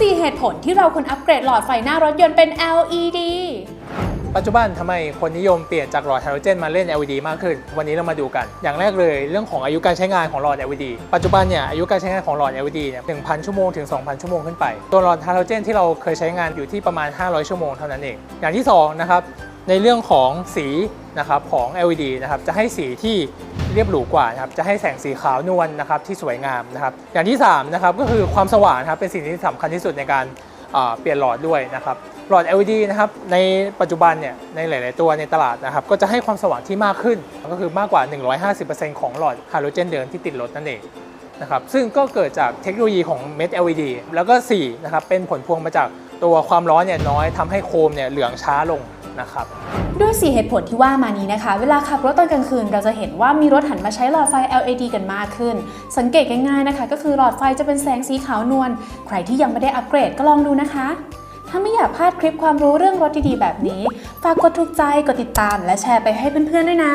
4 เหตุผลที่เราควรอัปเกรดหลอดไฟหน้ารถยนต์เป็น LED ปัจจุบันทำไมคนนิยมเปลี่ยนจากหลอดไฮโดรเจนมาเล่น LED มากขึ้น วันนี้เรามาดูกัน อย่างแรกเลยเรื่องของอายุการใช้งานของหลอด LED ปัจจุบันเนี่ยอายุการใช้งานของหลอด LED เนี่ย1,000 ชั่วโมงถึง 2,000 ชั่วโมงขึ้นไป ตัวหลอดไฮโดรเจนที่เราเคยใช้งานอยู่ที่ประมาณ 500 ชั่วโมงเท่านั้นเอง อย่างที่สองนะครับในเรื่องของสี นะครับของ LED นะครับจะให้สีที่เรียบหรูกว่านะครับจะให้แสงสีขาวนวลนะครับที่สวยงามนะครับอย่างที่สามนะครับก็คือความสว่างนะครับเป็นสิ่งที่สำคัญที่สุดในการอ่าเปลี่ยนหลอดด้วยนะครับหลอด LED นะครับในปัจจุบันเนี่ยในหลาย ๆ ตัวในตลาดนะครับก็จะให้ความสว่างที่มากขึ้น ก็คือมากกว่า 150%ของหลอดฮาโลเจนเดิมที่ติดรถนั่นเองนะครับซึ่งก็เกิดจากเทคโนโลยีของเม็ด LED แล้วก็4นะครับเป็นผลพวงมาจากตัวความร้อนเนี่ยน้อยทำให้โคมเนี่ยเหลืองช้าลง นะครับด้วย 4 เหตุผลที่ว่ามานี้นะคะ เวลาขับรถตอนกลางคืน เราจะเห็นว่ามีรถหันมาใช้หลอดไฟ LED กันมากขึ้น สังเกตง่ายๆนะคะ ก็คือหลอดไฟจะเป็นแสงสีขาวนวลใครที่ยังไม่ได้อัปเกรดก็ลองดูนะคะ ถ้าไม่อยากพลาดคลิปความรู้เรื่องรถดีๆแบบนี้ ฝากกดถูกใจกดติดตาม และแชร์ไปให้เพื่อนๆด้วยนะ